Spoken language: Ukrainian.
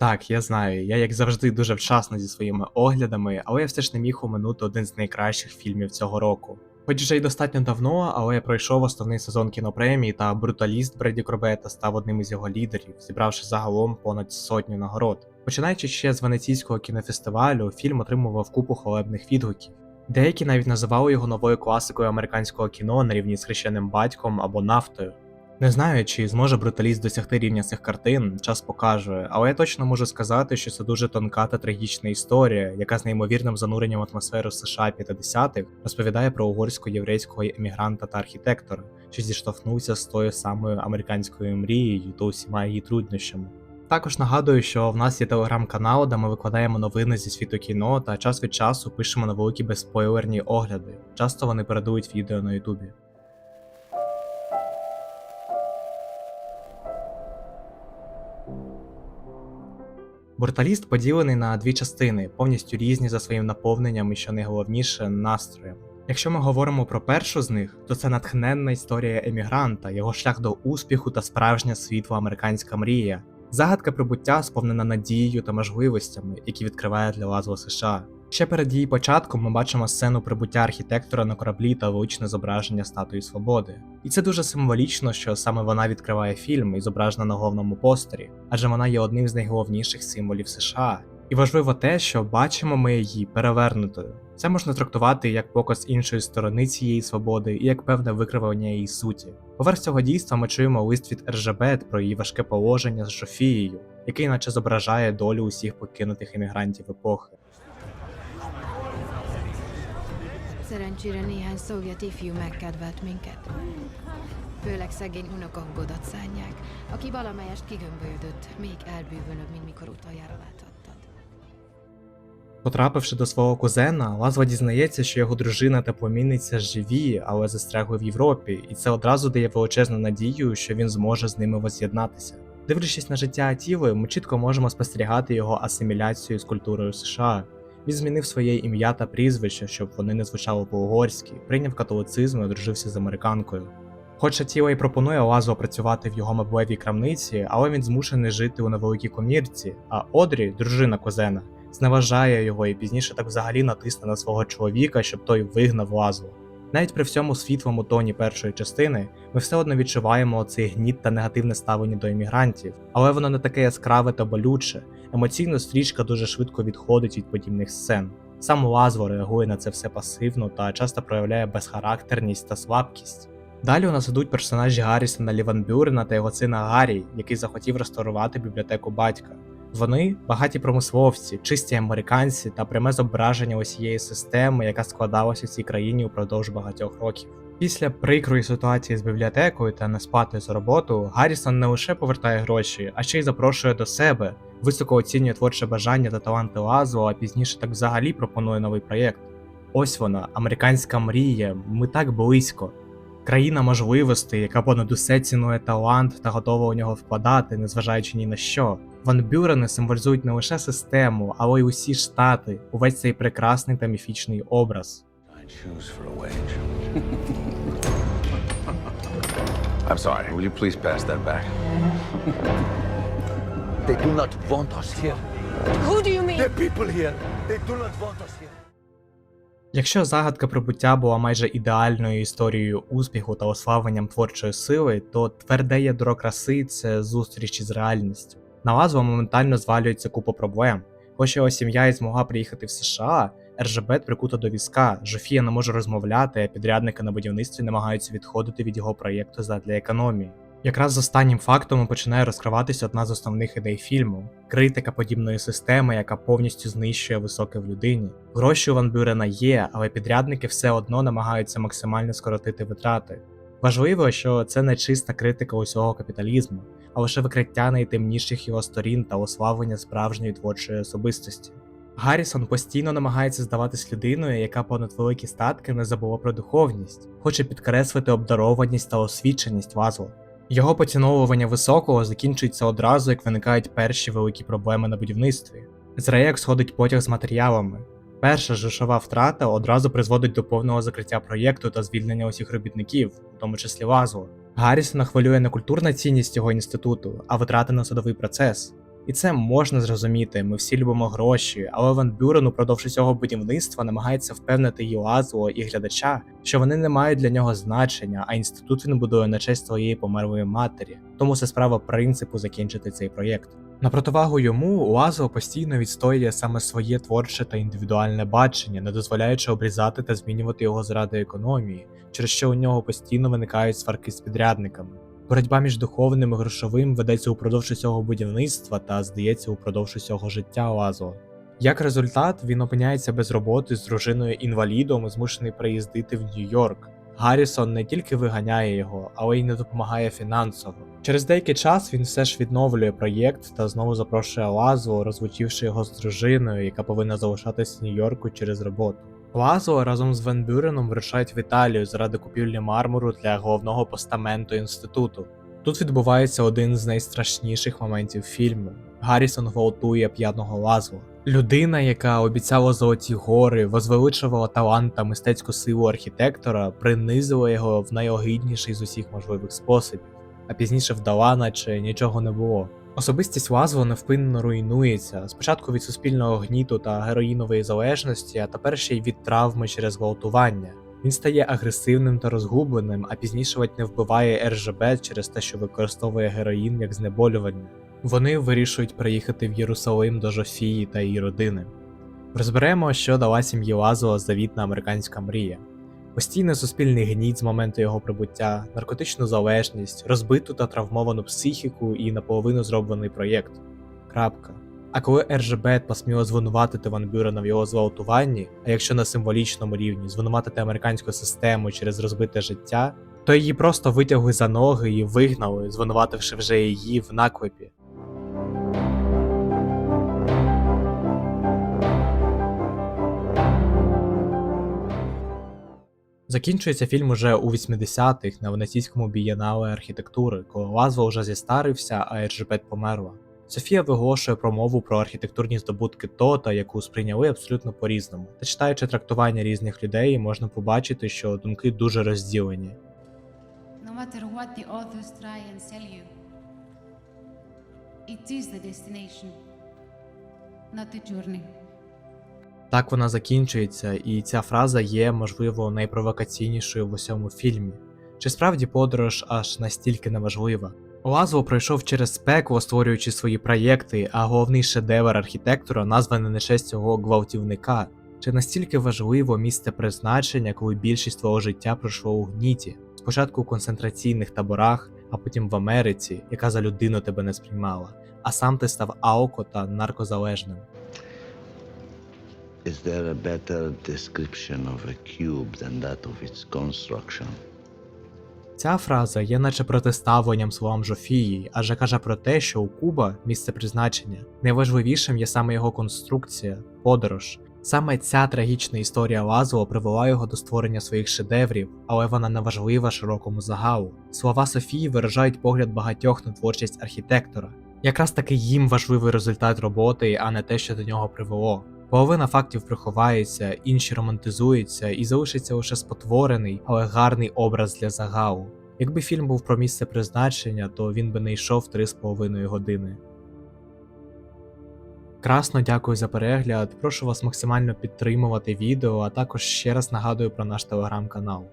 Так, я знаю, я як завжди дуже вчасно зі своїми оглядами, але я все ж не міг оминути один з найкращих фільмів цього року. Хоч вже й достатньо давно, але я пройшов основний сезон кінопремії та бруталіст Бреді Корбета став одним із його лідерів, зібравши загалом понад сотню нагород. Починаючи ще з венеційського кінофестивалю, фільм отримував купу хвалебних відгуків. Деякі навіть називали його новою класикою американського кіно на рівні з хрещеним батьком або нафтою. Не знаю, чи зможе бруталіст досягти рівня цих картин, час покаже, але я точно можу сказати, що це дуже тонка та трагічна історія, яка з неймовірним зануренням в атмосферу США 50-х розповідає про угорсько-єврейського емігранта та архітектора, що зіштовхнувся з тою самою американською мрією та усіма її труднощами. Також нагадую, що в нас є телеграм-канал, де ми викладаємо новини зі світу кіно та час від часу пишемо невеликі безспойлерні огляди. Часто вони передають відео на Ютубі. Бруталіст поділений на дві частини, повністю різні за своїм наповненням і що найголовніше настроєм. Якщо ми говоримо про першу з них, то це натхненна історія емігранта, його шлях до успіху та справжня світла американська мрія. Загадка прибуття сповнена надією та можливостями, які відкриває для Лазла США. Ще перед її початком ми бачимо сцену прибуття архітектора на кораблі та величне зображення статуї свободи. І це дуже символічно, що саме вона відкриває фільм і зображена на головному постері, адже вона є одним з найголовніших символів США. І важливо те, що бачимо ми її перевернутою. Це можна трактувати як показ іншої сторони цієї свободи і як певне викривлення її суті. Поверх цього дійства ми чуємо лист від Ержебет про її важке положення з Жофією, який наче зображає долю усіх покинутих емігрантів епохи. Szerencsére néhány szovjet ifjú megkedvelt minket. Főleg szegény unokahugodat szánják, aki valamelyest kigömbölyödött, még elbűvölőbb, mint mikor utoljára láthattad. Потрапивши до свого кузена, Лазва дізнається, що його дружина та племінниця живі, але застрягли в Європі, і це одразу дає величезну надію, що він зможе з ними воз'єднатися. Дивлячись на життя Атіли, ми чітко можемо спостерігати його асиміляцію з культурою США. Він змінив своє ім'я та прізвище, щоб вони не звучали по-угорськи, прийняв католицизм і одружився з американкою. Хоча Тіла й пропонує Лазо працювати в його меблевій крамниці, але він змушений жити у невеликій комірці, а Одрі, дружина козена, зневажає його і пізніше так взагалі натисне на свого чоловіка, щоб той вигнав Лазло. Навіть при всьому світлому тоні першої частини ми все одно відчуваємо цей гніт та негативне ставлення до іммігрантів, але воно не таке яскраве та болюче. Емоційно стрічка дуже швидко відходить від подібних сцен. Сам Лазло реагує на це все пасивно та часто проявляє безхарактерність та слабкість. Далі у нас ідуть персонажі Гаррісона Ліванбюрена та його сина Гаррі, який захотів реставрувати бібліотеку батька. Вони багаті промисловці, чисті американці та пряме зображення усієї системи, яка складалася в цій країні упродовж багатьох років. Після прикрої ситуації з бібліотекою та несплати за роботу, Гаррісон не лише повертає гроші, а ще й запрошує до себе, високо оцінює творче бажання та таланти Лазу, а пізніше так взагалі пропонує новий проєкт. Ось вона, американська мрія, ми так близько. Країна можливостей, яка понад усе цінує талант та готова у нього вкладати, незважаючи ні на що. Ван Бюрени символізують не лише систему, але й усі штати, увесь цей прекрасний та міфічний образ. I'm sorry. Will you please pass that back? They do not want us here. Who do you mean? The people here, they do not want us here. Якщо загадка прибуття була майже ідеальною історією успіху та ославленням творчої сили, то тверде ядро краси це зустріч із реальністю. На Лазова моментально звалюється купа проблем. Хоч його сім'я і змогла приїхати в США, РЖБ прикута до візка, Жофія не може розмовляти, а підрядники на будівництві намагаються відходити від його проєкту задля економії. Якраз з останнім фактом починає розкриватися одна з основних ідей фільму критика подібної системи, яка повністю знищує високе в людині. Гроші у Ван Бюрена є, але підрядники все одно намагаються максимально скоротити витрати. Важливо, що це не чиста критика усього капіталізму, а лише викриття найтемніших його сторін та ославлення справжньої творчої особистості. Гаррісон постійно намагається здаватись людиною, яка понад великі статки не забула про духовність, хоче підкреслити обдарованість та освіченість Вазла. Його поціновування високого закінчується одразу, як виникають перші великі проблеми на будівництві. З реєк сходить потяг з матеріалами. Перша жишова втрата одразу призводить до повного закриття проєкту та звільнення усіх робітників, у тому числі Лазло. Гаррісона хвилює не культурна цінність цього інституту, а витрати на судовий процес. І це можна зрозуміти, ми всі любимо гроші, але Ван Бюрен упродовж усього будівництва намагається впевнити Юазуо і глядача, що вони не мають для нього значення, а інститут він будує на честь своєї померлої матері. Тому це справа принципу закінчити цей проєкт. На противагу йому Уазо постійно відстоює саме своє творче та індивідуальне бачення, не дозволяючи обрізати та змінювати його заради економії, через що у нього постійно виникають сварки з підрядниками. Боротьба між духовним і грошовим ведеться упродовж усього будівництва та, здається, упродовж усього життя Уазо. Як результат, він опиняється без роботи з дружиною інвалідом змушений приїздити в Нью-Йорк. Гаррісон не тільки виганяє його, але й не допомагає фінансово. Через деякий час він все ж відновлює проєкт та знову запрошує Лазу, розлучивши його з дружиною, яка повинна залишатись в Нью-Йорку через роботу. Лазо разом з Ван Бюреном вирушають в Італію заради купівлі мармуру для головного постаменту інституту. Тут відбувається один з найстрашніших моментів фільму. Гаррісон гвалтує п'яного Лазла. Людина, яка обіцяла золоті гори, возвеличувала талант та мистецьку силу архітектора, принизила його в найогидніший з усіх можливих способів, а пізніше вдала, наче нічого не було. Особистість Лазла невпинно руйнується спочатку від суспільного гніту та героїнової залежності, а тепер ще й від травми через гвалтування. Він стає агресивним та розгубленим, а пізніше ледь не вбиває РЖБ через те, що використовує героїн як знеболювання. Вони вирішують приїхати в Єрусалим до Жофії та її родини. Розберемо, що дала сім'ї Лазова завітна американська мрія. Постійний суспільний гніт з моменту його прибуття, наркотичну залежність, розбиту та травмовану психіку і наполовину зроблений проєкт. Крапка. А коли РЖБ посміло звинуватити Ван Бюрена в його зґвалтуванні, а якщо на символічному рівні звинуватити американську систему через розбите життя, то її просто витягли за ноги і вигнали, звинувативши вже її в наклепі. Закінчується фільм уже у 80-х на Венеційському бієнале архітектури, коли Лазво вже зістарився, а Ержепет померла. Софія виголошує промову про архітектурні здобутки Тота, яку сприйняли абсолютно по-різному. Та читаючи трактування різних людей, можна побачити, що думки дуже розділені. No matter what the authors try and sell you, it is the destination, not the journey. Так вона закінчується, і ця фраза є, можливо, найпровокаційнішою в усьому фільмі. Чи справді подорож аж настільки неважлива? Лазло пройшов через пекло, створюючи свої проєкти, а головний шедевр архітектора названий на честь цього гвалтівника. Чи настільки важливо місце призначення, коли більшість твого життя пройшло у гніті? Спочатку у концентраційних таборах, а потім в Америці, яка за людину тебе не сприймала, а сам ти став алко та наркозалежним. Is there a better description of a cube than that of its construction? Ця фраза є наче протиставленням словам Жофії, адже каже про те, що у Куба місце призначення найважливішим є саме його конструкція, подорож. Саме ця трагічна історія Лазло привела його до створення своїх шедеврів, але вона не важлива широкому загалу. Слова Софії виражають погляд багатьох на творчість архітектора. Якраз таки їм важливий результат роботи, а не те, що до нього привело. Половина фактів приховається, інші романтизуються і залишиться лише спотворений, але гарний образ для загалу. Якби фільм був про місце призначення, то він би не йшов 3,5 години. Красно дякую за перегляд. Прошу вас максимально підтримувати відео, а також ще раз нагадую про наш телеграм-канал.